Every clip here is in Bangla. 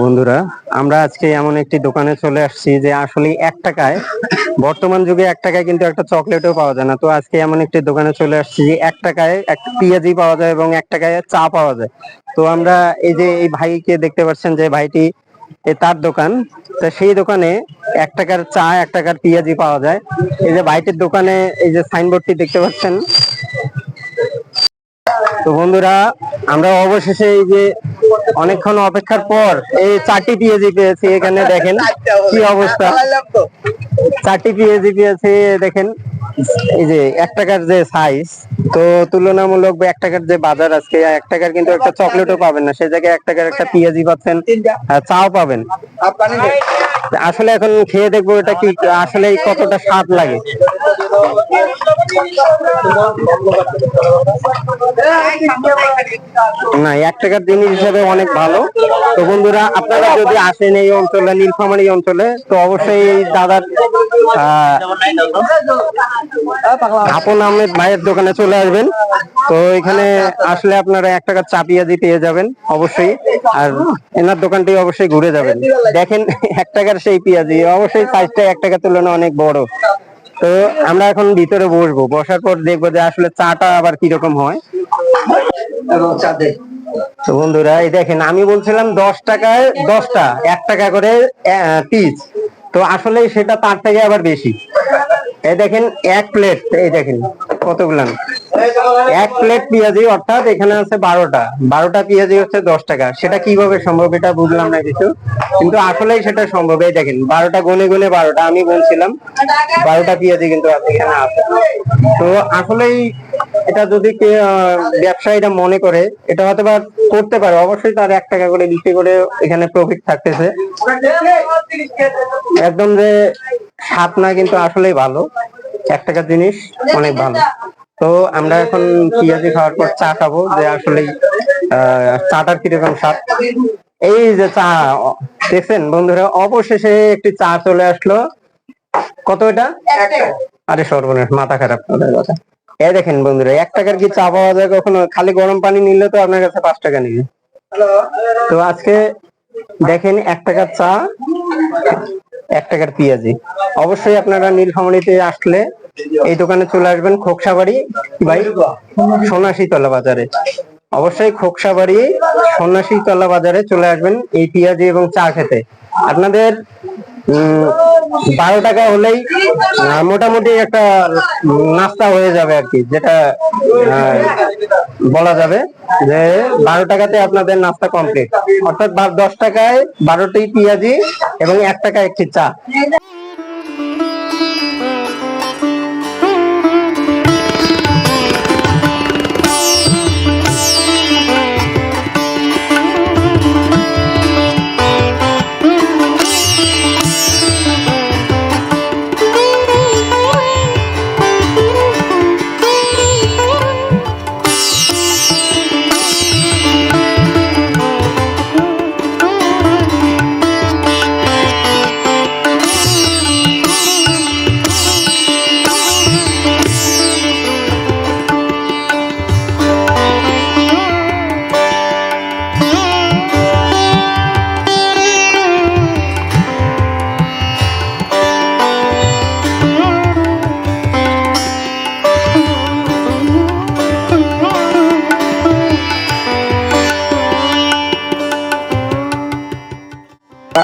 বন্ধুরা, আমরা আজকে এমন একটি দোকানে চলে আসছি যে আসলে এক টাকায়, বর্তমান যুগে এক টাকায় কিন্তু একটা চকলেটও পাওয়া যায় না। তো আজকে এমন একটি দোকানে চলে আসছি যে এক টাকায় এক পেঁয়াজি পাওয়া যায় এবং এক টাকায় চা পাওয়া যায়। তো আমরা এই যে এই ভাইকে দেখতে পাচ্ছেন যে ভাইটি তার দোকান, তা সেই দোকানে এক টাকার চা, এক টাকার পেঁয়াজি পাওয়া যায়। এই যে ভাইটির দোকানে এই যে সাইনবোর্ডটি দেখতে পাচ্ছেন তো বন্ধুরা আমরা অবশেষে এই যে অনেকক্ষণ অপেক্ষার পর এই চারটি পিএজি পেয়েছি এখানে দেখেন কি অবস্থা। চারটি পিএজি পেয়েছি দেখেন এই যে এক টাকার যে সাইজ তো তুলনামূলক এক টাকার যে বাজার আজকে এক টাকার কিন্তু একটা চকলেটও পাবেন না সে জায়গায় এক টাকার একটা পিএজি পাচ্ছেন আর চাও পাবেন। আসলে এখন খেয়ে দেখব এটা কি, আসলে কতটা স্বাদ লাগে। না, এক টাকার জিনিস হিসাবে অনেক ভালো। তো বন্ধুরা, আপনারা যদি আসেন এই অঞ্চলে, নীলফামারি অঞ্চলে, তো অবশ্যই দাদার আপন আহমেদ ভাইয়ের দোকানে চলে আসবেন। তো এখানে আসলে আপনারা এক টাকার চা পেঁয়াজি পেয়ে যাবেন, অবশ্যই। আর এনার দোকানটি অবশ্যই ঘুরে যাবেন। দেখেন, এক টাকার সেই পেঁয়াজি, অবশ্যই সাইজটা এক টাকার তুলনায় অনেক বড়। তো আমরা এখন ভিতরে বসবো। বসার পর দেখব যে আসলে চাটা আবার কীরকম হয়। তো বন্ধুরা, এই দেখেন, আমি বলছিলাম দশ টাকায় দশটা, এক টাকা করে পিস তো আসলে সেটা তার থেকে আবার বেশি। এই দেখেন, এক প্লেট এই দেখেন কতগুলান এক প্লেট পেঁয়াজি, অর্থাৎ এখানে আছে বারোটা। বারোটা পেঁয়াজি হচ্ছে দশ টাকা। সেটা কীভাবে সম্ভব এটা বুঝলাম না কিছু। কিন্তু আসলেই সেটা সম্ভব। এই দেখেন, বারোটা গুনে গুনে বারোটা। আমি বলছিলাম, বারোটা পেঁয়াজি কিন্তু এখানে আছে। তো আসলেই এটা যদি কে ব্যবসায়ীরা মনে করে এটা হয়তো বা করতে পারে। অবশ্যই তার এক টাকা করে বিক্রি করে এখানে প্রফিট থাকতেছে। একদম যে স্বাদ না কিন্তু আসলেই ভালো। এক টাকার জিনিস অনেক ভালো। তো আমরা এখন পেঁয়াজি খাওয়ার পর চা খাব যে আসলে চাটার কীরকম স্বাদ। এই যে চা দেখছেন বন্ধুরা অবশেষে একটি চা চলে আসলো। কত এটা? আরে সর্বনাশ মাথা খারাপ কথা। এই দেখেন বন্ধুরা, এক টাকার কি চা পাওয়া যায় কখনো? খালি গরম পানি নিলে তো আপনার কাছে পাঁচ টাকা নিবে। তো আজকে দেখেন এক টাকার চা, এক টাকার পিয়াজি। অবশ্যই আপনারা নীলফামারীতে আসলে এই দোকানে চলে আসবেন খোকসাবাড়ি, ভাই সোনাশীতলা বাজারে। অবশ্যই খোকসাবাড়ি তলা বাজারে চলে আসবেন এই পেঁয়াজি এবং চা খেতে। আপনাদের বারো টাকা হলেই মোটামুটি একটা নাস্তা হয়ে যাবে আর কি, যেটা বলা যাবে যে বারো টাকাতে আপনাদের নাস্তা কমপ্লিট। অর্থাৎ দশ টাকায় বারোটি পেঁয়াজি এবং এক টাকা একটি চা।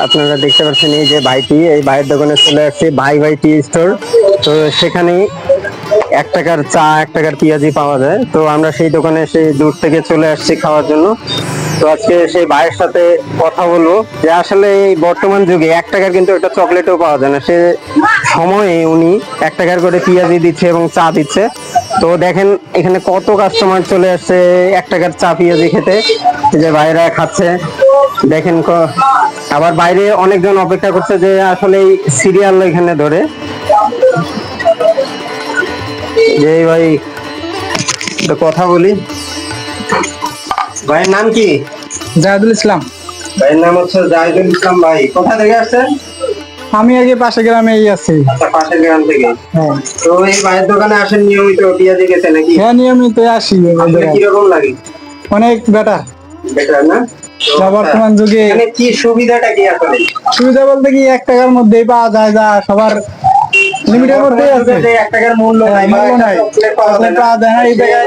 আপনারা দেখতে পাচ্ছেন এই যে ভাইটি, এই ভাইয়ের দোকানে চলে আসছে ভাই ভাই টি স্টোর। তো সেখানে এক টাকার চা, এক টাকার পেঁয়াজি পাওয়া যায়। তো আমরা সেই দোকানে সেই দূর থেকে চলে আসছি খাওয়ার জন্য। তো আজকে সেই ভাইয়ের সাথে কথা বলব যে আসলে এই বর্তমান যুগে এক টাকার কিন্তু একটা চকলেটও পাওয়া যায় না। সে সময়ে উনি এক টাকার করে পেঁয়াজি দিচ্ছে এবং চা দিচ্ছে। তো দেখেন এখানে কত কাস্টমার চলে আসছে এক টাকার চা, পেঁয়াজি খেতে। যে ভাইরা খাচ্ছে। দেখেন আবার বাইরে অনেকজন অপেক্ষা করছে যে আসলে এই সিরিয়াল এখানে ধরে। যে ভাই কথা বলি। ভাইয়ের নাম কি? জাহিদুল ইসলাম। ভাইয়ের নাম হচ্ছে জাহিদুল ইসলাম ভাই। কোথা থেকে আসছেন? আমি আগে পাশে গ্রামেই আছি। আচ্ছা পাশের গ্রাম থেকে। হ্যাঁ। তো এই ভাইয়ের দোকানে আসেন নিয়মিত পেঁয়াজি গেছে নাকি? হ্যাঁ নিয়মিত আসি। কীরকম লাগে? অনেক বেটার বেটার না? বর্তমান যুগে কি সুবিধাটা কি আসলে সুবিধা বলতে কি এক টাকার মধ্যেই পাওয়া যায় যা সবার লিমিটের মধ্যেই আছে। এক টাকার মূল্য নাই মূল্য নাই। পাওয়া যায় না। পাওয়া যায় না। এই জায়গায়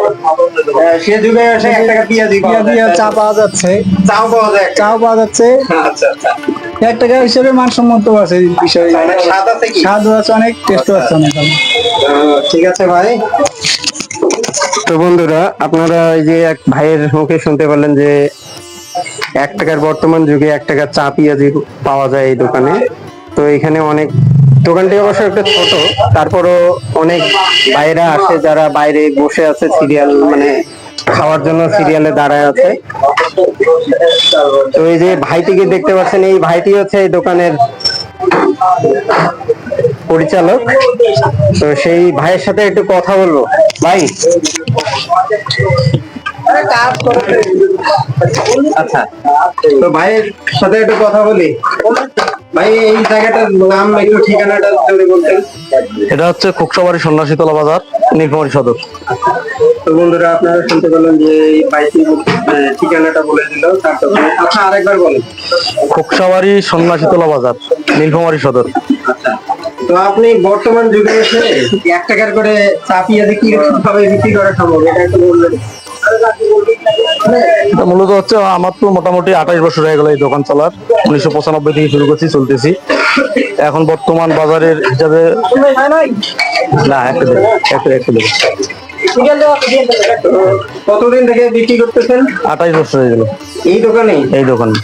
সে যুগে এসে এক টাকা পেঁয়াজি পেঁয়াজি চা পাওয়া যাচ্ছে। চাও পাওয়া যায় চাও পাওয়া যাচ্ছে। আচ্ছা আচ্ছা। এক টাকা হিসেবে মানসম্মত আছে এই বিষয়ে। অনেক স্বাদ আছে কি? স্বাদও আছে অনেক টেস্টও আছে অনেক। ঠিক আছে ভাই। তো বন্ধুরা আপনারা এই যে এক ভাইয়ের মুখে শুনতে পারলেন যে এক টাকার বর্তমান যুগে এক টাকার চা পেঁয়াজি পাওয়া যায় এই দোকানে। তো এখানে অনেক দোকানটি অবশ্য একটা ছোট, তারপরও অনেক বাইরা আসে যারা বাইরে বসে আছে সিরিয়াল মানে খাওয়ার জন্য সিরিয়ালে দাঁড়ায় আছে। তো এই যে ভাইটিকে দেখতে পাচ্ছেন, এই ভাইটি হচ্ছে এই দোকানের পরিচালক। তো সেই ভাইয়ের সাথে একটু কথা বলব। ভাই। আচ্ছা তো ভাইয়ের সাথে একটু কথা বলি। ভাই এই জায়গাটার নাম একটু ঠিকানাটা যদি বলতেন। এটা হচ্ছে খোকসাবাড়ি সন্ন্যাসীতলা বাজার নীলফামারী সদর। তো বন্ধুরা আপনারা শুনতে পেলেন যে এই আহ, ঠিকানাটা বলে দিল তারপর আচ্ছা আরেকবার বলেন। খোকসাবাড়ি সন্ন্যাসীতলা বাজার নীলফামারী সদর। আচ্ছা তো আপনি বর্তমান যুগে এসে এক টাকার করে চা পেঁয়াজি কি ভাবে বিক্রি করা সম্ভব? এটা একটু বলবেন। এটা মূলত হচ্ছে আমার তো মোটামুটি আঠাশ বছর হয়ে গেল এই দোকান চলার। উনিশশো পঁচানব্বই থেকে শুরু করছি চলতেছি। এখন বর্তমান বাজারের হিসাবে না একটা দেবে একটা একটা কতদিন থেকে বিক্রি করতেছেন? আঠাশ বছর হয়ে গেল। এই দোকানে এই দোকানে।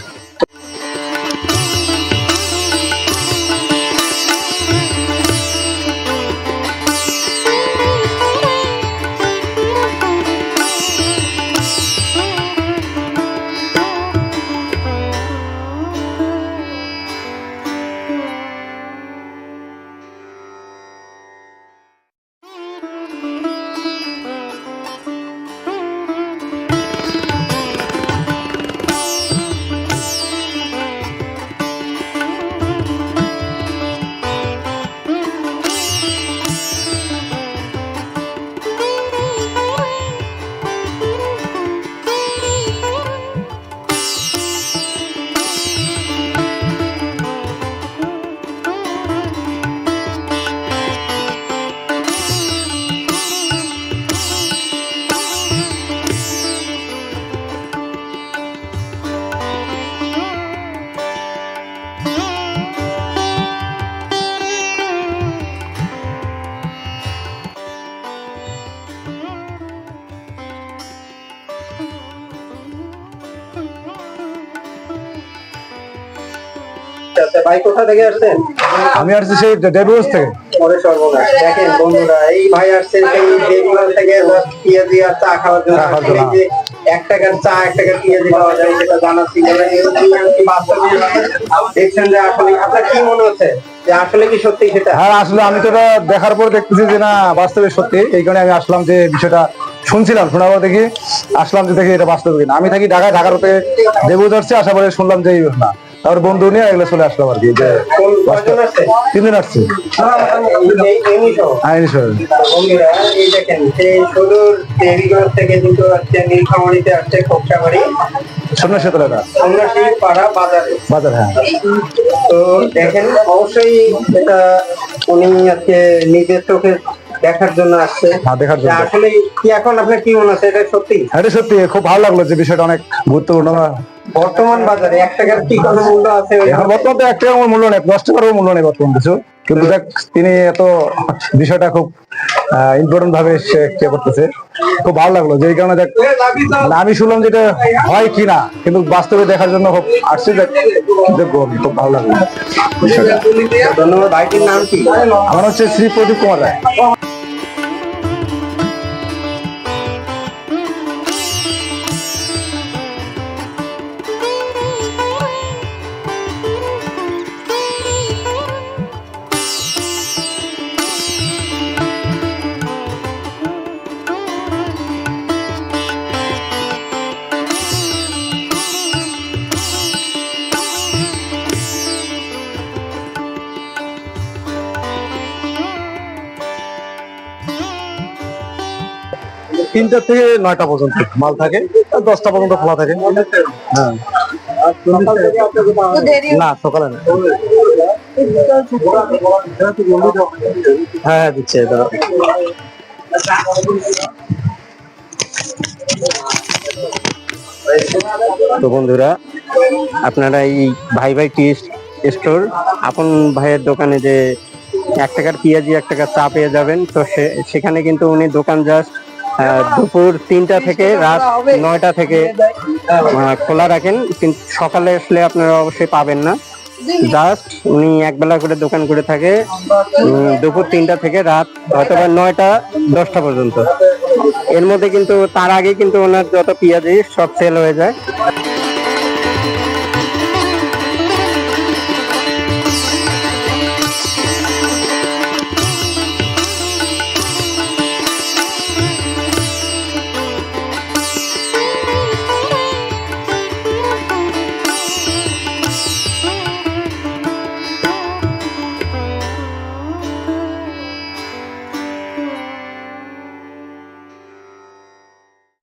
আচ্ছা ভাই কোথা থেকে আসছেন? আমি আসছি সেই ডেডওয়ার্স থেকে। পরে সর্বনাশ। দেখেন বন্ধুরা এই ভাই আসছে সেই দেবীগঞ্জ থেকে পেঁয়াজি আর চা খাওয়ার জন্য। আসলে এক টাকার চা এক টাকার পেঁয়াজি পাওয়া যায় সেটা জানা ছিল কি দেখছেন যে আসলে আপনার কি মনে হচ্ছে? যে আসলে কি সত্যি সেটা? হ্যাঁ আসলে আমি তো এটা দেখার পর দেখতেছি যে না বাস্তবে সত্যি। এই কারণে আমি আসলাম যে বিষয়টা শুনছিলাম শোনার পর দেখি। আসলাম যে দেখি এটা বাস্তবে কিনা। আমি থাকি ঢাকায় ঢাকার থেকে দেবু ধরছে আশা পরে শুনলাম যে এই না তারপর বন্ধু নিয়ে এগুলো চলে আসলাম আর কি যে আসছে তিন দিন আসছে। এই এমনি সহ আইনি সহ। দেখেন সেই সুদূর দেবীগঞ্জ থেকে কিন্তু আসছে নীলফামারিতে আসছে খোকসাবাড়ি সন্ন্যাসী তলাটা সন্ন্যাসী পাড়া বাজারে বাজার হ্যাঁ। তো দেখেন অবশ্যই এটা উনি আজকে নিজের চোখে দেখার জন্য আসছে। হ্যাঁ, দেখার জন্য। আসলে কি এখন আপনার কি মনে হচ্ছে? এটা সত্যি? এটা সত্যি খুব ভালো লাগল যে বিষয়টা অনেক গুরুত্বপূর্ণ। বর্তমান বাজারে এক টাকার কি কোনো মূল্য আছে বর্তমান তো এক টাকার আমার মূল্য নেই দশ টাকারও মূল্য নেই বর্তমান কিছু। কিন্তু দেখ তিনি এত বিষয়টা খুব ইম্পর্টেন্ট ভাবে সে ইয়ে করতেছে। খুব ভালো লাগল যে কারণে দেখ মানে আমি শুনলাম যেটা হয় কি না কিন্তু বাস্তবে দেখার জন্য খুব আসছে দেখ আমি, খুব ভালো লাগল। ধন্যবাদ। ভাইটির নাম কি? আমার হচ্ছে শ্রী প্রদীপ কুমার রায়। তিনটা থেকে নয়টা পর্যন্ত মাল থাকে দশটা পর্যন্ত খোলা থাকে। হ্যাঁ। না সকালে না। হ্যাঁ হ্যাঁ দিচ্ছে দাঁড়াও। তো বন্ধুরা আপনারা এই ভাই ভাই টি স্টোর আপন ভাইয়ের দোকানে যে এক টাকার পেঁয়াজি এক টাকার চা পেয়ে যাবেন তো সে- সেখানে কিন্তু উনি দোকান জাস্ট দুপুর তিনটা থেকে রাত নয়টা থেকে খোলা রাখেন কিন্তু সকালে আসলে আপনারা অবশ্যই পাবেন না। জাস্ট উনি একবেলা করে দোকান করে থাকে দুপুর তিনটা থেকে রাত হয়তো বা নয়টা দশটা পর্যন্ত। এর মধ্যে কিন্তু তার আগে কিন্তু ওনার যত পেঁয়াজি সব সেল হয়ে যায়।